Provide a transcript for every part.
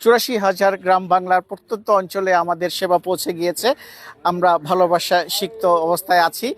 চুরাশি হাজার গ্রাম বাংলার প্রত্যন্ত অঞ্চলে আমাদের সেবা পৌঁছে গিয়েছে। আমরা ভালোবাসা সিক্ত অবস্থায় আছি।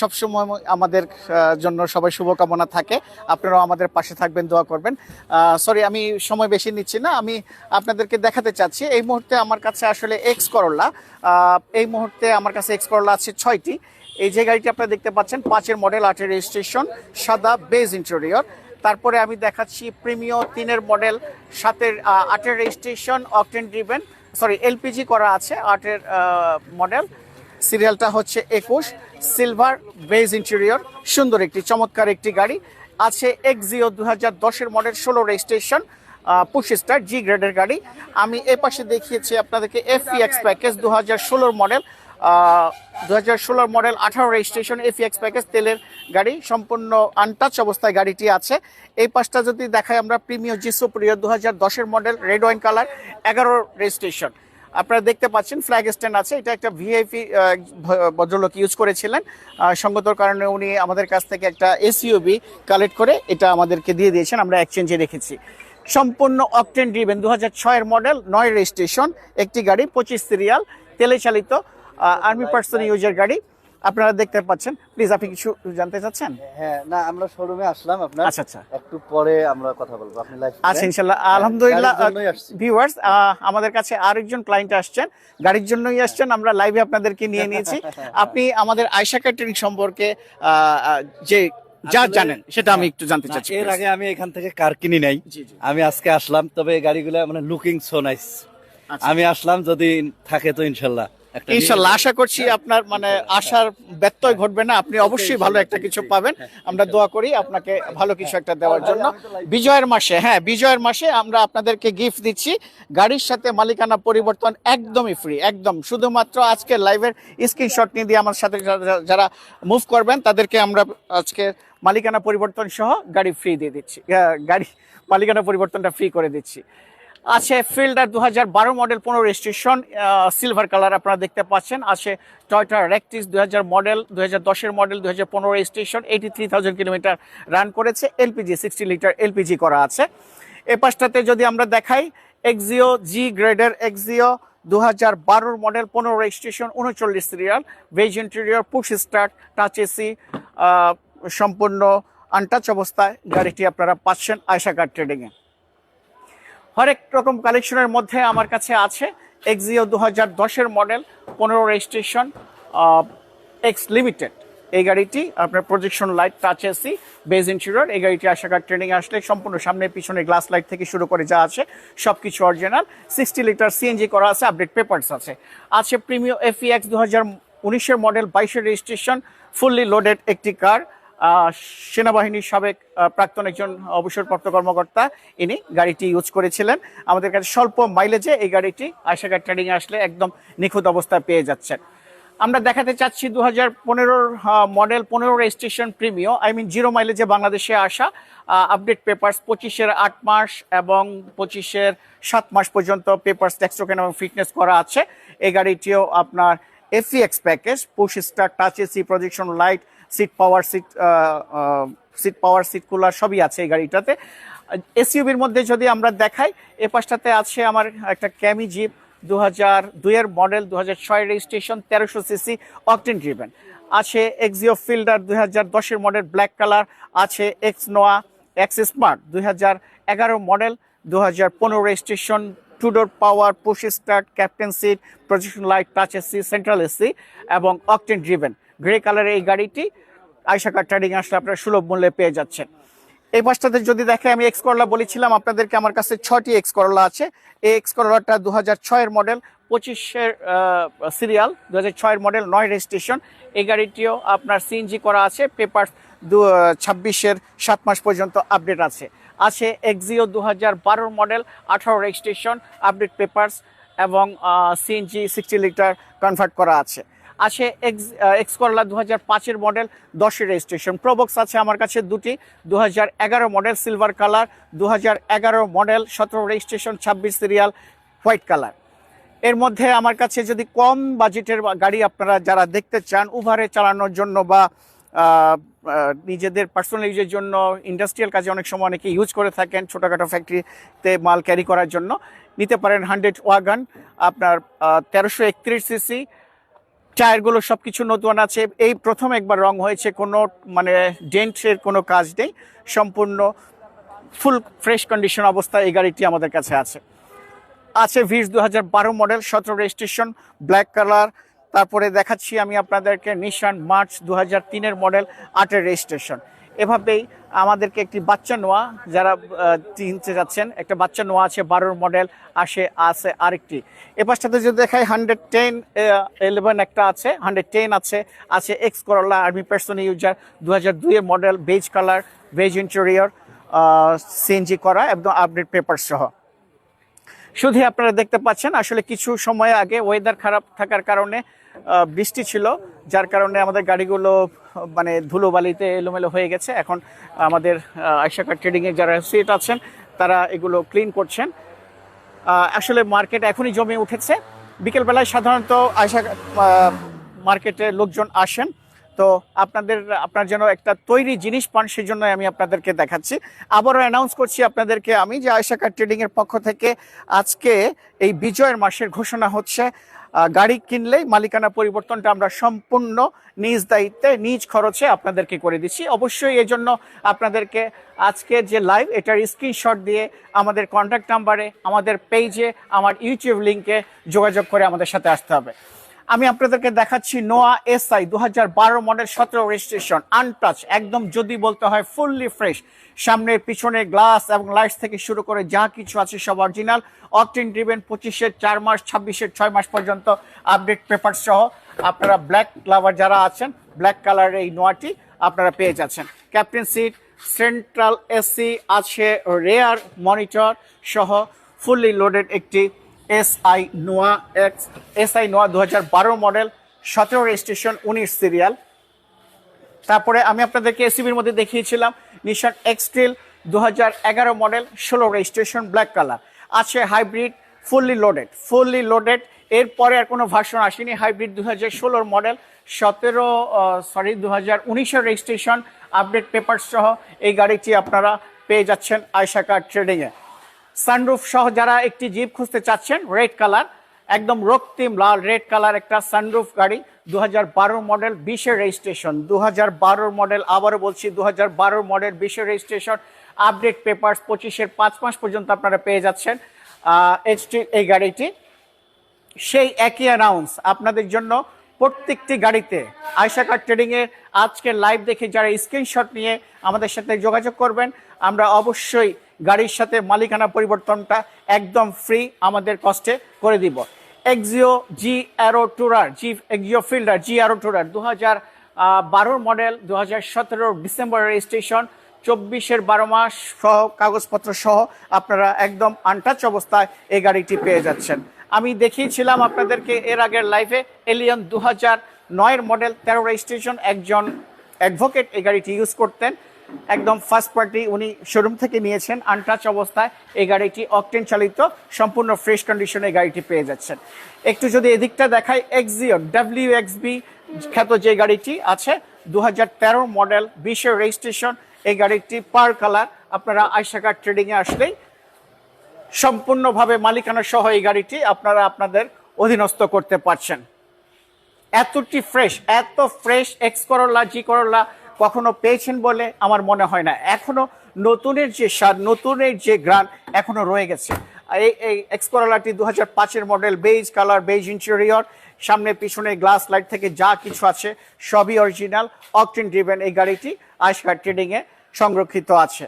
সবসময় আমাদের জন্য সবাই শুভকামনা থাকে। আপনারাও আমাদের পাশে থাকবেন দোয়া করবেন। সরি আমি সময় বেশি নিচ্ছি না। আমি আপনাদেরকে দেখাতে চাচ্ছি এই মুহূর্তে আমার কাছে আসলে এক্স করলা আহ, এই মুহূর্তে আমার কাছে এক্স করলা আছে ছয়টি। এই যে গাড়িটি আপনারা দেখতে পাচ্ছেন পাঁচের মডেল আটের রেজিস্ট্রেশন সাদা বেজ ইন্টেরিয়র তারপরে আমি দেখাচ্ছি প্রিমিয় তিনের মডেল সাতের আটের registration octane driven sorry LPG করা আছে, আটের মডেল। সিরিয়ালটা হচ্ছে একুশ সিলভার বেজ ইন্টেরিয়র সুন্দর একটি, চমৎকার একটি গাড়ি। আছে এক্সিও দু হাজার দশের মডেল, ষোলো রেজিস্ট্রেশন পুশ স্টার জি গ্রেডের গাড়ি। আমি এ পাশে দেখিয়েছি আপনাদেরকে এফিএক্স প্যাকেজ দু হাজার ষোলোর মডেল দু হাজার ষোলোর মডেল আঠারো রেজিস্ট্রেশন এফিএক্স প্যাকেজ, তেলের গাড়ি, সম্পূর্ণ আনটাচ অবস্থায় গাড়িটি আছে। এই পাশটা যদি দেখাই আমরা প্রিমিয় জি সুপ্রিয় দু হাজার দশের মডেল রেড ওয়াইন কালার এগারো রেজিস্ট্রেশন। আপনারা দেখতে পাচ্ছেন ফ্ল্যাগ স্ট্যান্ড আছে। এটা একটা ভিআইপি ভদ্রলোক ইউজ করেছিলেন। সঙ্গতর কারণে উনি আমাদের কাছ থেকে একটা এসইউবি কালেক্ট করে এটা আমাদেরকে দিয়ে দিয়েছেন, আমরা এক্সচেঞ্জে রেখেছি। সম্পূর্ণ অকটেন ড্রিভেন দু হাজার ছয়ের মডেল, নয় রেজিস্ট্রেশন, একটি গাড়ি, পঁচিশ সিরিয়াল তেলে চালিত। আর্মি পার্সন ইউজার গাড়ি আপনারা দেখতে পাচ্ছেন। প্লিজ আপনি কিছু জানতে চাচ্ছেন? হ্যাঁ না আমরা শোরুমে আসলাম আপনার। আচ্ছা আচ্ছা। একটু পরে আমরা কথা বলব। আপনি লাইভ আচ্ছা ইনশাল্লাহ। আলহামদুলিল্লাহ। ভিউয়ার্স আমাদের কাছে আরেকজন ক্লায়েন্ট আসছেন। গাড়ির জন্যই আসছেন আমরা লাইভে আপনাদেরকে নিয়ে নিয়েছি। আপনি আমাদের আয়শা ক্যাটারিং সম্পর্কে যে যা জানেন সেটা আমি একটু জানতে চাচ্ছি এর আগে আমি এখান থেকে কার কিনি নাই। আমি আজকে আসলাম তবে গাড়িগুলো মানে লুকিং সো নাইস। আমি আসলাম যদি থাকে তো নিয়ে ইনশাল্লাহ। আশা করছি আপনার মানে আশার ব্যত্যয় ঘটবে না। আপনি অবশ্যই ভালো একটা কিছু পাবেন। আমরা দোয়া করি আপনাকে ভালো কিছু একটা দেওয়ার জন্য। বিজয়ের মাসে হ্যাঁ বিজয়ের মাসে আমরা আপনাদেরকে গিফট দিচ্ছি। গাড়ির সাথে মালিকানা পরিবর্তন একদমই ফ্রি একদম। শুধুমাত্র আজকে লাইভের স্ক্রিনশট নিয়ে দিয়ে আমার সাথে যারা মুভ করবেন তাদেরকে আমরা আজকে মালিকানা পরিবর্তন সহ গাড়ি ফ্রি দিয়ে দিচ্ছি। গাড়ি মালিকানা পরিবর্তনটা ফ্রি করে দিচ্ছি। আছে ফিল্ডার দু হাজার বারো মডেল পনেরো রেজিস্ট্রেশন সিলভার কালার আপনারা দেখতে পাচ্ছেন। আছে টয়টা রেকটিস দু হাজার মডেল দু হাজার দশের মডেল দু হাজার পনেরো registration eighty three thousand kilometre run করেছে। এলপিজি সিক্সটি লিটার এলপিজি করা আছে। এ পাশটাতে যদি আমরা দেখাই এক্সিও জি গ্রেডের এক্সিও দু হাজার বারোর মডেল পনেরো রেজিস্ট্রেশন, উনচল্লিশ serial beige interior push start touch AC সম্পূর্ণ আনটাচ অবস্থায়। গাড়িটি আপনারা পাচ্ছেন আয়সা কার ট্রেডিংয়ে হরেক রকম কালেকশনের মধ্যে আমার কাছে আছে এক্সিও দু হাজার দশের মডেল পনেরো রেজিস্ট্রেশন এক্স লিমিটেড এই গাড়িটি আপনার projection light touch AC beige interior এই গাড়িটি আশাকার ট্রেনিং আসলে সম্পূর্ণ সামনে পিছনে গ্লাস লাইট থেকে শুরু করে যা আছে সব কিছু অরিজিনাল সিক্সটি লিটার সিএনজি করা আছে আপডেট পেপার্স আছে। আছে প্রিমিও এফিএক্স দু হাজার উনিশের মডেল, বাইশের রেজিস্ট্রেশন ফুললি লোডেড একটি কার সেনাবাহিনীর সাবেক প্রাক্তন একজন অবসরপ্রাপ্ত কর্মকর্তা, ইনি গাড়িটি ইউজ করেছিলেন। আমাদের কাছে স্বল্প মাইলেজে এই গাড়িটি আয়সাগার ট্রেডিং আসলে একদম নিখুঁত অবস্থায় পেয়ে যাচ্ছেন। আমরা দেখাতে চাচ্ছি দু হাজার পনেরোর মডেল পনেরো registration Premio I mean zero মাইলেজে বাংলাদেশে আসা আপডেট পেপার্স পঁচিশের আট মাস এবং পঁচিশের সাত মাস পর্যন্ত পেপার্স ট্যাক্সটোকেন এবং ফিটনেস করা আছে। এই গাড়িটিও আপনার FEX package push start touch AC projection light seat power seat seat power seat cooler সবই আছে এই গাড়িটাতে। এসইউবির মধ্যে যদি আমরা দেখাই, এ পাশটাতে আছে আমার একটা ক্যামি জিপ দু হাজার দুইয়ের মডেল দু হাজার ছয় রেজিস্ট্রেশন তেরোশো সিসি অকটেন ড্রিভেন আছে এক্সিও ফিল্ডার দুই হাজার দশের মডেল ব্ল্যাক কালার আছে এক্স নোয়া এক্স স্মার্ট দুই হাজার এগারো মডেল দু হাজার পনেরো registration two door power push start captain seat projection light touch AC central AC এবং অকটেন ড্রিভেন গ্রে কালারের এই গাড়িটি আইসাকার ট্রেডিং আসলে আপনারা সুলভ মূল্যে পেয়ে যাচ্ছেন। এই পাশটাতে যদি দেখে আমি এক্স করলা বলেছিলাম, আপনাদেরকে আমার কাছে ছটি এক্স করলা আছে। এই এক্স করলাটা দু হাজার মডেল, পঁচিশের সিরিয়াল দু হাজার মডেল, নয় রেজিস্ট্রেশন। এই গাড়িটিও আপনার সিএনজি করা আছে পেপার দু ছাব্বিশের সাত মাস পর্যন্ত আপডেট আছে। আছে এক্সিও দু হাজার মডেল, আঠারো রেজিস্ট্রেশন, আপডেট পেপার্স এবং সিএনজি সিক্সটি লিটার কনভার্ট করা আছে। আছে এক্স এক্স করলা দু হাজার পাঁচের মডেল দশের রেজিস্ট্রেশন প্রবক্স আছে আমার কাছে দুটি দু হাজার এগারো মডেল সিলভার কালার দু হাজার এগারো মডেল সতেরো রেজিস্ট্রেশন ছাব্বিশ সিরিয়াল হোয়াইট কালারের মধ্যে আমার কাছে যদি কম বাজেটের গাড়ি আপনারা যারা দেখতে চান উভারে চালানোর জন্য বা নিজেদের পার্সোনাল ইউজের জন্য ইন্ডাস্ট্রিয়াল কাজে অনেক সময় অনেকে ইউজ করে থাকেন ছোটোখাটো ফ্যাক্টরিতে মাল ক্যারি করার জন্য। নিতে পারেন হান্ড্রেড ওয়াগান আপনার তেরোশো একত্রিশ সিসি টায়ারগুলো সব কিছু নতুন আছে। এই প্রথম একবার রং হয়েছে, কোনো মানে ডেন্টের কোনো কাজ নেই। সম্পূর্ণ ফুল ফ্রেশ কন্ডিশন অবস্থায় এই গাড়িটি আমাদের কাছে আছে। আছে ভিস দু হাজার বারো মডেল, সতেরো রেজিস্ট্রেশন, ব্ল্যাক কালার। তারপরে দেখাচ্ছি আমি আপনাদেরকে, নিশান মার্চ দু হাজার মডেল, আটের রেজিস্ট্রেশন। এভাবেই আমাদেরকে একটি বাচ্চা নোয়া, যারা কিনতে যাচ্ছেন, একটা বাচ্চা নোয়া আছে, বারোর মডেল আসে, আছে আরেকটি। এ পাশটাতে যদি দেখায় হান্ড্রেড টেন ইলেভেন একটা আছে হান্ড্রেড টেন আছে আছে X Corolla army person user দু হাজার দুইয়ের model beige colour beige interior CNG করা, একদম আপডেট পেপার সহ। শুধু আপনারা দেখতে পাচ্ছেন, আসলে কিছু সময় আগে ওয়েদার খারাপ থাকার কারণে বৃষ্টি ছিল, যার কারণে আমাদের গাড়িগুলো মানে ধুলোবালিতে এলোমেলো হয়ে গেছে। এখন আমাদের আইসাকার ট্রেডিংয়ে যারা অ্যাসোসিয়েট আছেন, তারা এগুলো ক্লিন করছেন। আসলে মার্কেট এখনই জমে উঠেছে। বিকেলবেলায় সাধারণত আয়সা মার্কেটে লোকজন আসেন। তো আপনাদের, আপনার যেন একটা তৈরি জিনিস পান সেই জন্য আমি আপনাদেরকে দেখাচ্ছি। আবারও অ্যানাউন্স করছি আপনাদেরকে আমি যে আয়সা কার ট্রেডিং পক্ষ থেকে আজকে এই বিজয়ের মাসের ঘোষণা হচ্ছে। গাড়ি কিনলেই মালিকানা পরিবর্তনটা আমরা সম্পূর্ণ নিজ দায়িত্বে, নিজ খরচে আপনাদেরকে করে দিচ্ছি। অবশ্যই এই জন্য আপনাদেরকে আজকে যে লাইভ এটার স্ক্রিনশট দিয়ে আমাদের কন্ট্যাক্ট নাম্বারে আমাদের পেজে আমার ইউটিউব লিঙ্কে যোগাযোগ করে আমাদের সাথে আসতে হবে। আমি আপনাদেরকে দেখাচ্ছি নোয়া এসআই দু হাজার বারো মডেল সতেরো রেজিস্ট্রেশন আনটাচ একদম যদি বলতে হয় ফুললি ফ্রেশ সামনের, পিছনে গ্লাস এবং লাইটস থেকে শুরু করে যা কিছু আছে সব অরিজিনাল অকটেন ড্রিভেন পঁচিশের, চার মাস, ছাব্বিশের, ছয় মাস পর্যন্ত আপডেট পেপার সহ আপনারা ব্ল্যাক লাভার যারা আছেন ব্ল্যাক কালারের এই নোয়াটি আপনারা পেয়ে যাচ্ছেন। ক্যাপ্টেন সিট সেন্ট্রাল এসি আছে রেয়ার মনিটর সহ ফুললি লোডেড একটি SI Noah X SI Noah দু হাজার বারো মডেল সতেরো রেজিস্ট্রেশন উনিশ সিরিয়াল তারপরে আমি আপনাদেরকে এসিবির মধ্যে দেখিয়েছিলাম নিশান এক্সট্রিল দু হাজার এগারো মডেল ষোলো রেজিস্ট্রেশন ব্ল্যাক কালার আছে hybrid fully loaded fully loaded এরপরে আর কোনো ভার্সন আসেনি হাইব্রিড দু হাজার ষোলোর মডেল সতেরো সরি দু হাজার উনিশের রেজিস্ট্রেশন আপডেট পেপার সহ এই গাড়িটি আপনারা পেয়ে যাচ্ছেন আয়সাকার ট্রেডিংয়ে সানরুফ সহ যারা একটি জিপ খুঁজতে চাচ্ছেন, রেড কালার, একদম রক্তিম লাল রেড কালার একটা সানরুফ গাড়ি দু হাজার বারো মডেল বিশের রেজিস্ট্রেশন দু হাজার মডেল আবারও বলছি দু হাজার মডেল বিশের রেজিস্ট্রেশন, আপডেট পেপারস পঁচিশের পাঁচ মাস পর্যন্ত আপনারা পেয়ে যাচ্ছেন এইচটি এই গাড়িটি। সেই একই অ্যানাউন্স আপনাদের জন্য প্রত্যেকটি গাড়িতে আয়সাকার ট্রেডিং এর আজকে লাইভ দেখে যারা স্ক্রিনশট নিয়ে আমাদের সাথে যোগাযোগ করবেন, আমরা অবশ্যই গাড়ির সাথে মালিকানা পরিবর্তনটা একদম ফ্রি আমাদের কষ্টে করে দিব। Axio G aero tourer G Axio Fielder G aero tourer দু হাজার বারোর মডেল দু হাজার সতেরোর ডিসেম্বর রেজিস্ট্রেশন চব্বিশের বারো মাস সহ কাগজপত্র সহ আপনারা একদম আনটাচ অবস্থায় এই গাড়িটি পেয়ে যাচ্ছেন। আমি দেখিয়েছিলাম আপনাদেরকে এর আগের লাইভে এলিয়ন দু হাজার নয়ের মডেল তেরো রেজিস্ট্রেশন একজন অ্যাডভোকেট এই গাড়িটি ইউজ করতেন। একদম ফার্স্ট পার্টি উনি শোরুম থেকে নিয়েছেন। আনটাচ অবস্থায় এই গাড়িটি অকটেন চালিত, সম্পূর্ণ ফ্রেশ কন্ডিশনে গাড়িটি পেয়ে যাচ্ছেন। একটু যদি এদিকটা দেখাই এক্সিও ডাব্লিউ এক্সবি খ্যাত যে গাড়িটি আছে দু হাজার তেরো মডেল বিশের রেজিস্ট্রেশন এই গাড়িটি পার কালার আপনারা আইসাকার ট্রেডিংয়ে আসলেই সম্পূর্ণভাবে মালিকানা সহ এই গাড়িটি আপনারা আপনাদের অধীনস্থ করতে পারছেন। এতটি ফ্রেশ এত ফ্রেশ এক্স করলা জি করলা কখনো পেয়েছেন বলে আমার মনে হয় না। এখনও নতুনের যে স্বাদ, নতুনের যে গ্রান এখনও রয়ে গেছে। এই এই এক্সকোরালাটি দু হাজার পাঁচের model beige colour beige interior সামনে, পিছনে গ্লাস লাইট থেকে যা কিছু আছে, সবই অরিজিনাল অকটেন ড্রিভেন এই গাড়িটি আইসকার ট্রেডিংয়ে সংরক্ষিত আছে।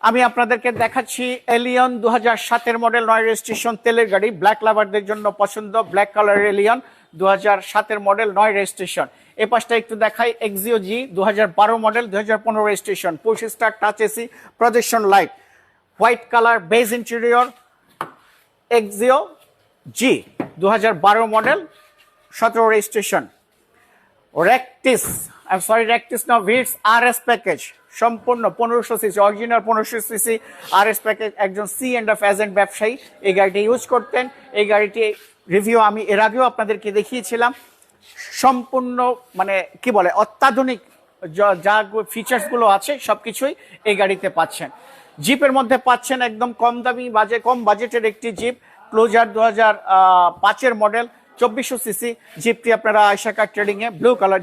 আমি আপনাদেরকে দেখাচ্ছি এলিয়ন দু হাজার সাতের মডেল নয় রেজিস্ট্রেশন তেলের গাড়ি। ব্ল্যাক লাভারদের জন্য পছন্দ ব্ল্যাক কালার এলিয়ন দু সাতের মডেল নয় রেজিস্ট্রেশন এ পাশটা একটু দেখাই এক্সিও জি দু মডেল দু হাজার পনেরো registration push start touch AC projection light white colour beige interior Axio G দু মডেল সতেরো registration Ractis I sorry Ractis না ভিটস আর এস প্যাকেজ সম্পূর্ণ পনেরোশো সিসি অরিজিনাল পনেরোশো সিসি আর এস প্যাকেজ একজন সি অ্যান্ড এফ এজেন্ট ব্যবসায়ী। এই গাড়িটি ইউজ করতেন। এই গাড়িটি রিভিউ আমি এর আগেও আপনাদেরকে দেখিয়েছিলাম। সম্পূর্ণ মানে কি বলে, অত্যাধুনিক যা- ফিচার্সগুলো আছে সব কিছুই এই গাড়িতে পাচ্ছেন। জিপের মধ্যে পাচ্ছেন একদম কম দামি, বাজে, কম বাজেটের একটি জিপ ক্লোজার দু হাজার পাঁচের মডেল চব্বিশশো সিসি জিপটি আপনারা আয়সাকা ট্রেডিংয়ে ব্লু কালার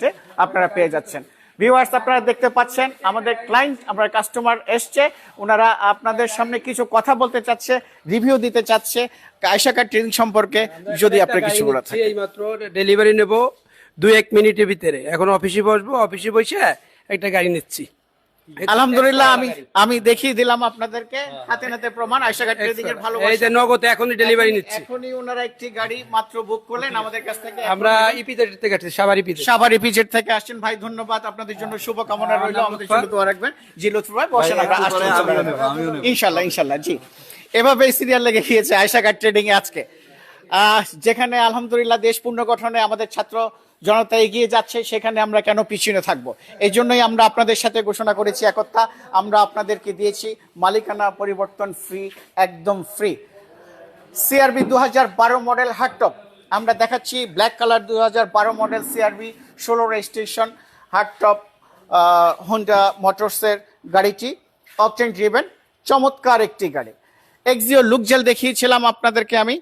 যে আপনারা পেয়ে যাচ্ছেন। ভিউয়ার্স আপনারা দেখতে পাচ্ছেন, আমাদের ক্লায়েন্ট আমরা কাস্টমার এসছে ওনারা আপনাদের সামনে কিছু কথা বলতে চাচ্ছে রিভিউ দিতে চাচ্ছে। আয়সাকার ট্রেনিং সম্পর্কে যদি আপনি কিছু বলে থাকেন এই মাত্র ডেলিভারি নেব দুই এক মিনিটের ভিতরে। এখন অফিসে বসবো অফিসে বসে একটা গাড়ি নিচ্ছি। আলহামদুলিল্লাহ আমি আমি দেখিয়ে দিলাম আপনাদেরকে। হাতে নাতে প্রমাণ আয়সাকা ট্রেডিং এর ভালো এই যে নগদে এখনই ডেলিভারি নিচ্ছি। এখনই ওনারা একটি গাড়ি মাত্র বুক করলেন আমাদের কাছ থেকে। আমরা ইপিতে থেকে আসছি সাবার ইপিতে সাভারি পিজের থেকে আসছেন। ভাই ধন্যবাদ। আপনাদের জন্য শুভকামনা রইল। আমাদের জন্য দোয়া রাখবেন। জি লুৎফর ভাই বসেন আমরা ইনশাল্লাহ ইনশাল্লাহ জি। এভাবেই সিরিয়াল লেগে গিয়েছে আয়সা কার্ড ট্রেডিং এ আজকে। আহ, যেখানে আলহামদুলিল্লাহ দেশ পূর্ণ গঠনে আমাদের ছাত্র জনতা এগিয়ে যাচ্ছে, সেখানে আমরা কেন পিছনে থাকব? এই জন্যই আমরা আপনাদের সাথে ঘোষণা করেছি একতা। আমরা আপনাদেরকে দিয়েছি মালিকানা পরিবর্তন ফ্রি একদম ফ্রি সিআরবি দু হাজার বারো মডেল হার্ডটপ আমরা দেখাচ্ছি ব্ল্যাক কালার দু হাজার বারো মডেল সিআরবি ষোলো রেজিস্ট্রেশন হার্ডটপ হোন্ডা মোটরসের গাড়িটি অপটেন ড্রিভেন চমৎকার একটি গাড়ি। এক্সিও লুকজেল দেখিয়েছিলাম আপনাদেরকে আমি।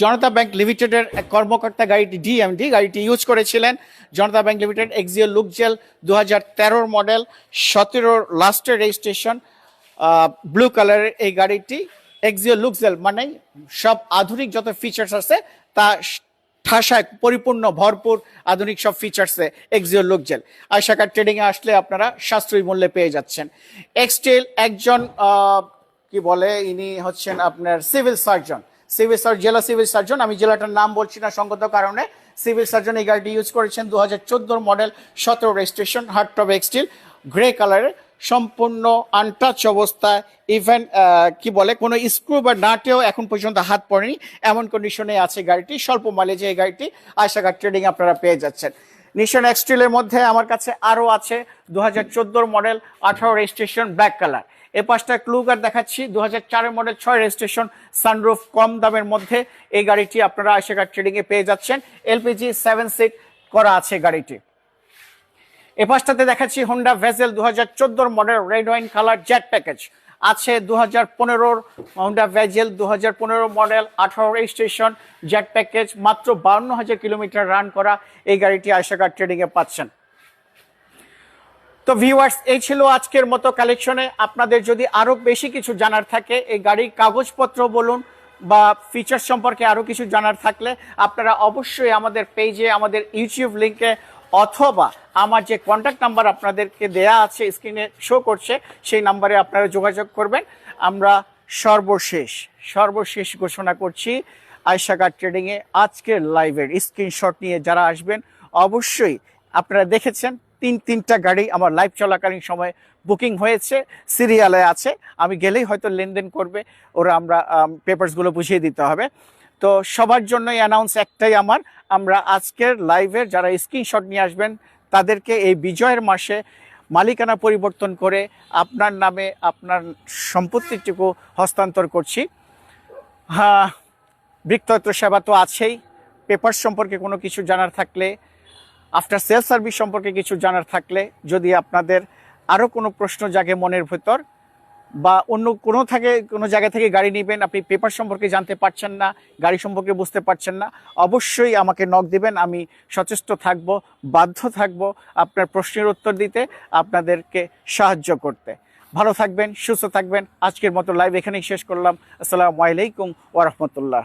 জনতা ব্যাংক লিমিটেডের এক কর্মকর্তা গাড়িটি ডিএমডি গাড়িটি ইউজ করেছিলেন। Janata bank limited Axio Luxel দু হাজার তেরোর মডেল সতেরোর লাস্টের রেজিস্ট্রেশন ব্লু কালারের এই গাড়িটি। এক্সিও লুকজেল মানে সব আধুনিক যত ফিচার্স আছে, তা ঠাসায় পরিপূর্ণ, ভরপুর আধুনিক সব ফিচার্সে এক্সিও লুকজেল আয়সাকার ট্রেডিংয়ে আসলে আপনারা সাশ্রয়ী মূল্যে পেয়ে যাচ্ছেন। এক্সটেল একজন কি বলে, ইনি হচ্ছেন আপনার সিভিল সার্জন সিভিল সার্জন জেলা সিভিল সার্জন, আমি জেলাটার নাম বলছি না সঙ্গত কারণে, সিভিল সার্জন এই গাড়িটি ইউজ করেছেন দু হাজার মডেল সতেরো রেজিস্ট্রেশন হার্ট টপ এক্সটিল গ্রে কালারের সম্পূর্ণ আনটাচ অবস্থায় ইভেন কি বলে, কোনো স্ক্রু বা নাটেও এখন পর্যন্ত হাত পড়েনি, এমন কন্ডিশনে আছে গাড়িটি, স্বল্প মাইলেজে এই গাড়িটি আয়সাগার ট্রেডিং আপনারা পেয়ে যাচ্ছেন। নিশন এক্সটিলের মধ্যে আমার কাছে আরও আছে দু হাজার মডেল আঠারো রেজিস্ট্রেশন ব্ল্যাক কালার এ পাঁচটা ক্লুগার দেখাচ্ছি। দু হাজার মডেল ছয় রেজিস্ট্রেশন সানরুফ কম দামের মধ্যে এই গাড়িটি আপনারা আয়সাগার ট্রেডিং এ পেয়ে যাচ্ছেন। এলপিজি সেভেন সিট করা আছে গাড়িটি। এ পাশটাতে দেখাচ্ছি হোন্ডা ভেজেল দু হাজার model red wine colour jet package আছে দু হাজার পনেরোর হোন্ডা ভেজেল দু হাজার পনেরো মডেল আঠারো রেজিস্ট্রেশন জেট প্যাকেজ মাত্র বাউন্ন হাজার কিলোমিটার রান করা এই গাড়িটি আয়সাকার ট্রেডিংয়ে পাচ্ছেন। তো ভিউয়ার্স এই ছিল আজকের মতো কালেকশনে আপনাদের যদি আরও বেশি কিছু জানার থাকে, এই গাড়ির কাগজপত্র বলুন বা ফিচার সম্পর্কে আরও কিছু জানার থাকলে, আপনারা অবশ্যই আমাদের পেজে আমাদের ইউটিউব লিংকে অথবা আমার যে কন্ট্যাক্ট নাম্বার আপনাদেরকে দেয়া আছে স্ক্রিনে শো করছে, সেই নাম্বারে আপনারা যোগাযোগ করবেন। আমরা সর্বশেষ সর্বশেষ ঘোষণা করছি আয়সাকার ট্রেডিংয়ে আজকের লাইভের স্ক্রিনশট নিয়ে যারা আসবেন, অবশ্যই আপনারা দেখেছেন তিন, তিনটা গাড়ি আমার লাইভ চলাকালীন সময় বুকিং হয়েছে সিরিয়ালে আছে। আমি গেলেই হয়তো লেনদেন করবে, ওরা আমরা পেপারসগুলো বুঝিয়ে দিতে হবে। তো সবার জন্যই অ্যানাউন্স একটাই আমার, আমরা আজকের লাইভের যারা স্ক্রিনশট নিয়ে আসবেন, তাদেরকে এই বিজয়ের মাসে মালিকানা পরিবর্তন করে আপনার নামে আপনার সম্পত্তিটুকু হস্তান্তর করছি। হ্যাঁ বৃত্তত্ব সেবা তো আছেই। পেপার সম্পর্কে কোনো কিছু জানার থাকলে আফটার সেল সার্ভিস সম্পর্কে কিছু জানার থাকলে যদি আপনাদের আরও কোনো প্রশ্ন জাগে মনের ভেতর বা অন্য কোনো থাকে, কোনো জায়গা থেকে গাড়ি নেবেন, আপনি পেপার সম্পর্কে জানতে পারছেন না, গাড়ি সম্পর্কে বুঝতে পারছেন না, অবশ্যই আমাকে নক দিবেন, আমি সচেষ্ট থাকব, বাধ্য থাকব আপনার প্রশ্নের উত্তর দিতে, আপনাদেরকে সাহায্য করতে। ভালো থাকবেন, সুস্থ থাকবেন, আজকের মতো লাইভ এখানেই শেষ করলাম। আসসালামু আলাইকুম ওরহমতুল্লাহ